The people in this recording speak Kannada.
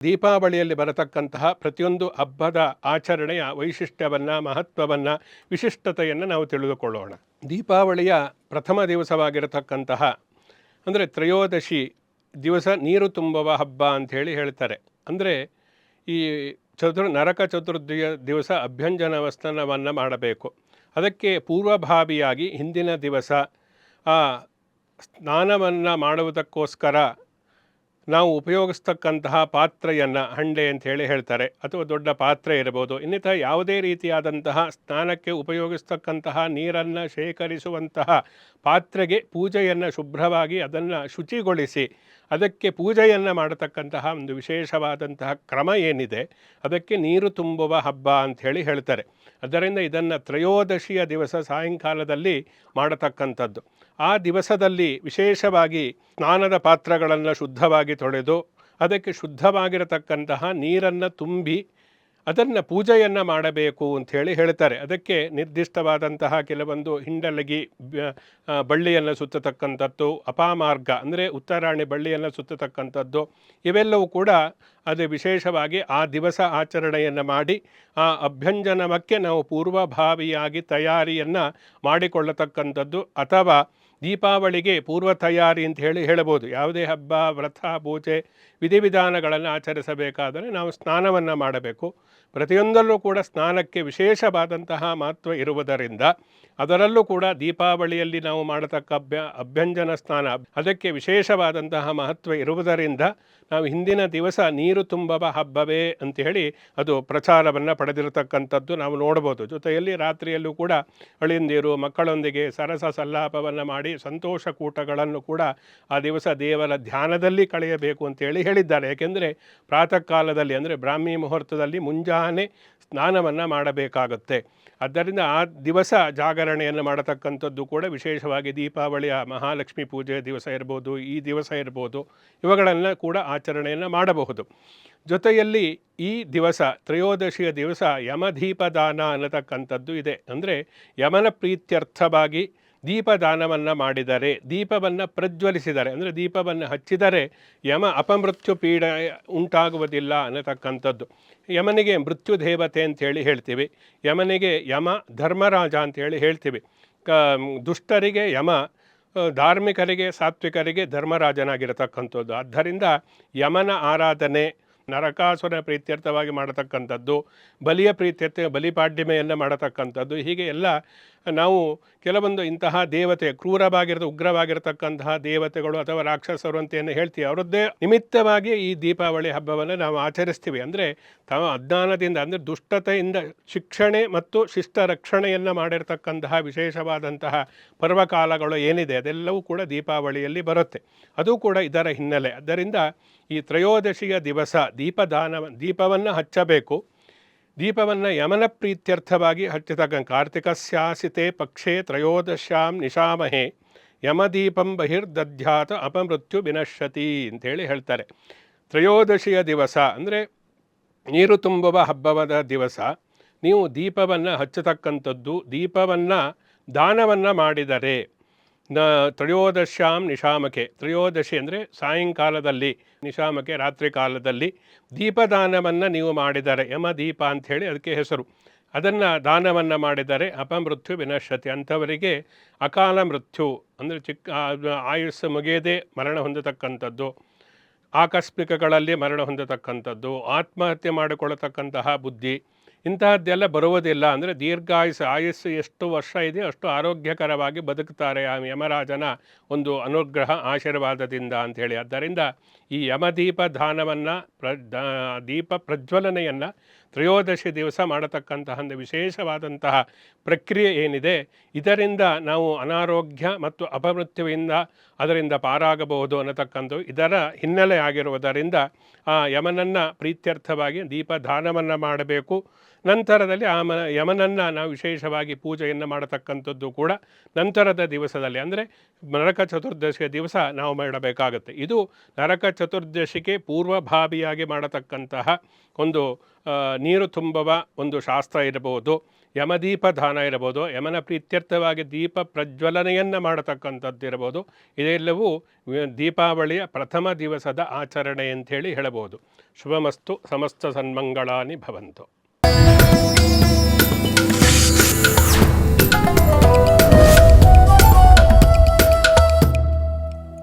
ದೀಪಾವಳಿಯಲ್ಲಿ ಬರತಕ್ಕಂತಹ ಪ್ರತಿಯೊಂದು ಹಬ್ಬದ ಆಚರಣೆಯ ವೈಶಿಷ್ಟ್ಯವನ್ನು, ಮಹತ್ವವನ್ನು, ವಿಶಿಷ್ಟತೆಯನ್ನು ನಾವು ತಿಳಿದುಕೊಳ್ಳೋಣ. ದೀಪಾವಳಿಯ ಪ್ರಥಮ ದಿವಸವಾಗಿರತಕ್ಕಂತಹ, ಅಂದರೆ ತ್ರಯೋದಶಿ ದಿವಸ ನೀರು ತುಂಬುವ ಹಬ್ಬ ಅಂಥೇಳಿ ಹೇಳ್ತಾರೆ. ಅಂದರೆ ಈ ಚತುರ್, ನರಕ ಚತುರ್ದಿಯ ದಿವಸ ಅಭ್ಯಂಜನ ವಸ್ತನವನ್ನು ಮಾಡಬೇಕು. ಅದಕ್ಕೆ ಪೂರ್ವಭಾವಿಯಾಗಿ ಹಿಂದಿನ ದಿವಸ ಆ ಸ್ನಾನವನ್ನು ಮಾಡುವುದಕ್ಕೋಸ್ಕರ ನಾವು ಉಪಯೋಗಿಸ್ತಕ್ಕಂತಹ ಪಾತ್ರೆಯನ್ನು ಹಂಡೆ ಅಂತ ಹೇಳಿ ಹೇಳ್ತಾರೆ. ಅಥವಾ ದೊಡ್ಡ ಪಾತ್ರೆ ಇರಬಹುದು. ಇನ್ನಿತರ ಯಾವುದೇ ರೀತಿಯಾದಂತಹ ಸ್ನಾನಕ್ಕೆ ಉಪಯೋಗಿಸ್ತಕ್ಕಂತಹ ನೀರನ್ನು ಶೇಖರಿಸುವಂತಹ ಪಾತ್ರೆಗೆ ಪೂಜೆಯನ್ನು ಶುಭ್ರವಾಗಿ ಅದನ್ನು ಶುಚಿಗೊಳಿಸಿ, ಅದಕ್ಕೆ ಪೂಜೆಯನ್ನು ಮಾಡತಕ್ಕಂತಹ ಒಂದು ವಿಶೇಷವಾದಂತಹ ಕ್ರಮ ಏನಿದೆ, ಅದಕ್ಕೆ ನೀರು ತುಂಬುವ ಹಬ್ಬ ಅಂಥೇಳಿ ಹೇಳ್ತಾರೆ. ಅದರಿಂದ ಇದನ್ನು ತ್ರಯೋದಶಿಯ ದಿವಸ ಸಾಯಂಕಾಲದಲ್ಲಿ ಮಾಡತಕ್ಕಂಥದ್ದು. ಆ ದಿವಸದಲ್ಲಿ ವಿಶೇಷವಾಗಿ ಸ್ನಾನದ ಪಾತ್ರಗಳನ್ನು ಶುದ್ಧವಾಗಿ ತೊಳೆದು, ಅದಕ್ಕೆ ಶುದ್ಧವಾಗಿರತಕ್ಕಂತಹ ನೀರನ್ನು ತುಂಬಿ ಅದನ್ನು ಪೂಜೆಯನ್ನು ಮಾಡಬೇಕು ಅಂಥೇಳಿ ಹೇಳ್ತಾರೆ. ಅದಕ್ಕೆ ನಿರ್ದಿಷ್ಟವಾದಂತಹ ಕೆಲವೊಂದು ಹಿಂಡಲಗಿ ಬಳ್ಳಿಯನ್ನು ಸುತ್ತತಕ್ಕಂಥದ್ದು, ಅಪಾಮಾರ್ಗ, ಅಂದರೆ ಉತ್ತರಾಣಿ ಬಳ್ಳಿಯನ್ನು ಸುತ್ತತಕ್ಕಂಥದ್ದು, ಇವೆಲ್ಲವೂ ಕೂಡ ಅದು ವಿಶೇಷವಾಗಿ ಆ ದಿವಸ ಆಚರಣೆಯನ್ನು ಮಾಡಿ, ಆ ಅಭ್ಯಂಜನಮಕ್ಕೆ ನಾವು ಪೂರ್ವಭಾವಿಯಾಗಿ ತಯಾರಿಯನ್ನು ಮಾಡಿಕೊಳ್ಳತಕ್ಕಂಥದ್ದು, ಅಥವಾ ದೀಪಾವಳಿಗೆ ಪೂರ್ವ ತಯಾರಿ ಅಂತ ಹೇಳಿ ಹೇಳಬಹುದು. ಯಾವುದೇ ಹಬ್ಬ, ವ್ರತ, ಪೂಜೆ ವಿಧಿವಿಧಾನಗಳನ್ನು ಆಚರಿಸಬೇಕಾದರೆ ನಾವು ಸ್ನಾನವನ್ನು ಮಾಡಬೇಕು. ಪ್ರತಿಯೊಂದರಲ್ಲೂ ಕೂಡ ಸ್ನಾನಕ್ಕೆ ವಿಶೇಷವಾದಂತಹ ಮಹತ್ವ ಇರುವುದರಿಂದ ಅದರಲ್ಲೂ ಕೂಡ ದೀಪಾವಳಿಯಲ್ಲಿ ನಾವು ಮಾಡತಕ್ಕ ಅಭ್ಯ, ಅಭ್ಯಂಜನ ಸ್ನಾನ ಅದಕ್ಕೆ ವಿಶೇಷವಾದಂತಹ ಮಹತ್ವ ಇರುವುದರಿಂದ ನಾವು ಹಿಂದಿನ ದಿವಸ ನೀರು ತುಂಬವ ಹಬ್ಬವೇ ಅಂತ ಹೇಳಿ ಅದು ಪ್ರಚಾರವನ್ನು ಪಡೆದಿರತಕ್ಕಂಥದ್ದು ನಾವು ನೋಡ್ಬೋದು. ಜೊತೆಯಲ್ಲಿ ರಾತ್ರಿಯಲ್ಲೂ ಕೂಡ ಅಳಿಯಂದಿರು ಮಕ್ಕಳೊಂದಿಗೆ ಸರಸ ಸಲ್ಲಾಪವನ್ನು ಮಾಡಿ ಸಂತೋಷ ಕೂಟಗಳನ್ನು ಕೂಡ ಆ ದಿವಸ ದೇವರ ಧ್ಯಾನದಲ್ಲಿ ಕಳೆಯಬೇಕು ಅಂತೇಳಿ ಹೇಳಿದ್ದಾರೆ. ಯಾಕೆಂದರೆ ಪ್ರಾತಃ ಕಾಲದಲ್ಲಿ ಅಂದರೆ ಬ್ರಾಹ್ಮಿ ಮುಹೂರ್ತದಲ್ಲಿ ಮುಂಜಾನೆ ಸ್ನಾನವನ್ನು ಮಾಡಬೇಕಾಗುತ್ತೆ. ಆದ್ದರಿಂದ ಆ ದಿವಸ ಜಾಗರಣೆಯನ್ನು ಮಾಡತಕ್ಕಂಥದ್ದು ಕೂಡ ವಿಶೇಷವಾಗಿ ದೀಪಾವಳಿಯ ಮಹಾಲಕ್ಷ್ಮಿ ಪೂಜೆ ದಿವಸ ಇರ್ಬೋದು, ಈ ದಿವಸ ಇರ್ಬೋದು, ಇವುಗಳನ್ನು ಕೂಡ ಆಚರಣೆಯನ್ನು ಮಾಡಬಹುದು. ಜೊತೆಯಲ್ಲಿ ಈ ದಿವಸ ತ್ರಯೋದಶಿಯ ದಿವಸ ಯಮದೀಪದಾನ ಅನ್ನತಕ್ಕಂಥದ್ದು ಇದೆ. ಅಂದರೆ ಯಮನ ಪ್ರೀತ್ಯರ್ಥವಾಗಿ ದೀಪದಾನವನ್ನು ಮಾಡಿದರೆ, ದೀಪವನ್ನು ಪ್ರಜ್ವಲಿಸಿದರೆ, ಅಂದರೆ ದೀಪವನ್ನು ಹಚ್ಚಿದರೆ ಯಮ ಅಪಮೃತ್ಯು ಪೀಡ ಉಂಟಾಗುವುದಿಲ್ಲ ಅನ್ನತಕ್ಕಂಥದ್ದು. ಯಮನಿಗೆ ಮೃತ್ಯು ದೇವತೆ ಅಂತೇಳಿ ಹೇಳ್ತೀವಿ. ಯಮನಿಗೆ ಯಮ ಧರ್ಮರಾಜ ಅಂತೇಳಿ ಹೇಳ್ತೀವಿ. ಕ, ದುಷ್ಟರಿಗೆ ಯಮ ಧಾರ್ಮಿಕರಿಗೆ, ಸಾತ್ವಿಕರಿಗೆ ಧರ್ಮರಾಜನಾಗಿರತಕ್ಕಂಥದ್ದು. ಆದ್ದರಿಂದ ಯಮನ ಆರಾಧನೆ ನರಕಾಸುರ ಪ್ರೀತ್ಯರ್ಥವಾಗಿ ಮಾಡತಕ್ಕಂಥದ್ದು, ಬಲಿಯ ಪ್ರೀತ್ಯರ್ಥ, ಬಲಿಪಾಡ್ಯಮೆಯನ್ನು ಮಾಡತಕ್ಕಂಥದ್ದು, ಹೀಗೆ ಎಲ್ಲ ನಾವು ಕೆಲವೊಂದು ಇಂತಹ ದೇವತೆ ಕ್ರೂರವಾಗಿರದ ಉಗ್ರವಾಗಿರತಕ್ಕಂತಹ ದೇವತೆಗಳು ಅಥವಾ ರಾಕ್ಷಸರು ಅಂತ ಏನು ಹೇಳ್ತೀವಿ. ಅವರದ್ದೇ ನಿಮಿತ್ತವಾಗಿ ಈ ದೀಪಾವಳಿ ಹಬ್ಬವನ್ನು ನಾವು ಆಚರಿಸ್ತೀವಿ. ಅಂದರೆ ತಾವು ಅಜ್ಞಾನದಿಂದ, ಅಂದರೆ ದುಷ್ಟತೆಯಿಂದ ಶಿಕ್ಷಣೆ ಮತ್ತು ಶಿಷ್ಟ ರಕ್ಷಣೆಯನ್ನು ಮಾಡಿರ್ತಕ್ಕಂತಹ ವಿಶೇಷವಾದಂತಹ ಪರ್ವಕಾಲಗಳು ಏನಿದೆ, ಅದೆಲ್ಲವೂ ಕೂಡ ದೀಪಾವಳಿಯಲ್ಲಿ ಬರುತ್ತೆ. ಅದು ಕೂಡ ಇದರ ಹಿನ್ನೆಲೆ. ಆದ್ದರಿಂದ ಈ ತ್ರಯೋದಶಿಯ ದಿವಸ ದೀಪದಾನ ದೀಪವನ್ನು ಹಚ್ಚಬೇಕು. ದೀಪವನ್ನು ಯಮನ ಪ್ರೀತ್ಯರ್ಥವಾಗಿ ಹಚ್ಚತಕ್ಕ ಕಾರ್ತಿಕಸ್ಯಾಸಿತೆ ಪಕ್ಷೇ ತ್ರಯೋದಶ್ಯಾಂ ನಿಶಾಮಹೆ, ಯಮದೀಪಂ ಬಹಿರ್ದಧ್ಯಾತ ಅಪಮೃತ್ಯು ವಿನಶ್ಯತಿ ಅಂತೇಳಿ ಹೇಳ್ತಾರೆ. ತ್ರಯೋದಶಿಯ ದಿವಸ ಅಂದರೆ ನೀರು ತುಂಬುವ ಹಬ್ಬವದ ದಿವಸ. ನೀವು ದೀಪವನ್ನು ಹಚ್ಚತಕ್ಕಂಥದ್ದು ದೀಪವನ್ನು ದಾನವನ್ನು ಮಾಡಿದರೆ. ನ ತ್ರಯೋದಶ್ಯಾಂ ನಿಶಾಮಕೆ. ತ್ರಯೋದಶಿ ಅಂದರೆ ಸಾಯಂಕಾಲದಲ್ಲಿ, ನಿಶಾಮಕೆ ರಾತ್ರಿ ಕಾಲದಲ್ಲಿ ದೀಪದಾನವನ್ನು ನೀವು ಮಾಡಿದರೆ, ಯಮ ದೀಪ ಅಂಥೇಳಿ ಅದಕ್ಕೆ ಹೆಸರು. ಅದನ್ನು ದಾನವನ್ನು ಮಾಡಿದರೆ ಅಪಮೃತ್ಯು ವಿನಶ್ಯತಿ. ಅಂಥವರಿಗೆ ಅಕಾಲ ಮೃತ್ಯು ಅಂದರೆ ಚಿಕ್ಕ ಆಯುಸ್ಸು ಮುಗಿಯದೆ ಮರಣ ಹೊಂದತಕ್ಕಂಥದ್ದು, ಆಕಸ್ಮಿಕಗಳಲ್ಲಿ ಮರಣ ಹೊಂದತಕ್ಕಂಥದ್ದು, ಆತ್ಮಹತ್ಯೆ ಮಾಡಿಕೊಳ್ಳತಕ್ಕಂತಹ ಬುದ್ಧಿ ಇಂತಹದ್ದೆಲ್ಲ ಬರುವುದಿಲ್ಲ. ಅಂದರೆ ದೀರ್ಘಾಯುಸ್ಸು, ಆಯುಸ್ಸು ಎಷ್ಟು ವರ್ಷ ಇದೆ ಅಷ್ಟು ಆರೋಗ್ಯಕರವಾಗಿ ಬದುಕುತ್ತಾರೆ ಆ ಯಮರಾಜನ ಒಂದು ಅನುಗ್ರಹ, ಆಶೀರ್ವಾದದಿಂದ ಅಂಥೇಳಿ ಆದ್ದರಿಂದ ಈ ಯಮದೀಪ ದಾನವನ್ನು ಪ್ರ ದೀಪ ಪ್ರಜ್ವಲನೆಯನ್ನು ತ್ರಯೋದಶಿ ದಿವಸ ಮಾಡತಕ್ಕಂತಹ ಒಂದು ವಿಶೇಷವಾದಂತಹ ಪ್ರಕ್ರಿಯೆ ಏನಿದೆ, ಇದರಿಂದ ನಾವು ಅನಾರೋಗ್ಯ ಮತ್ತು ಅಪಮೃತ್ಯುವಿಂದ ಅದರಿಂದ ಪಾರಾಗಬಹುದು ಅನ್ನತಕ್ಕಂಥ ಇದರ ಹಿನ್ನೆಲೆ ಆಗಿರುವುದರಿಂದ, ಆ ಯಮನನ್ನು ಪ್ರೀತ್ಯರ್ಥವಾಗಿ ದೀಪದಾನವನ್ನು ಮಾಡಬೇಕು. ನಂತರದಲ್ಲಿ ಆ ಮ, ಯಮನನ್ನು ನಾವು ವಿಶೇಷವಾಗಿ ಪೂಜೆಯನ್ನು ಮಾಡತಕ್ಕಂಥದ್ದು ಕೂಡ ನಂತರದ ದಿವಸದಲ್ಲಿ. ಅಂದರೆ ನರಕ ಚತುರ್ದಶಿಯ ದಿವಸ ನಾವು ಮಾಡಬೇಕಾಗುತ್ತೆ. ಇದು ನರಕ ಚತುರ್ದಶಿಗೆ ಪೂರ್ವಭಾವಿಯಾಗಿ ಮಾಡತಕ್ಕಂತಹ ಒಂದು ನೀರು ತುಂಬುವ ಒಂದು ಶಾಸ್ತ್ರ ಇರಬಹುದು, ಯಮದೀಪ ದಾನ ಇರಬಹುದು ಯಮನ ಪ್ರೀತ್ಯರ್ಥವಾಗಿ ದೀಪ ಪ್ರಜ್ವಲನೆಯನ್ನು ಮಾಡತಕ್ಕಂಥದ್ದು ಇರಬಹುದು. ಇದೆಲ್ಲವೂ ದೀಪಾವಳಿಯ ಪ್ರಥಮ ದಿವಸದ ಆಚರಣೆ ಅಂಥೇಳಿ ಹೇಳಬಹುದು. ಶುಭಮಸ್ತು, ಸಮಸ್ತ ಸನ್ಮಂಗಳಾನಿ ಭವಂತು.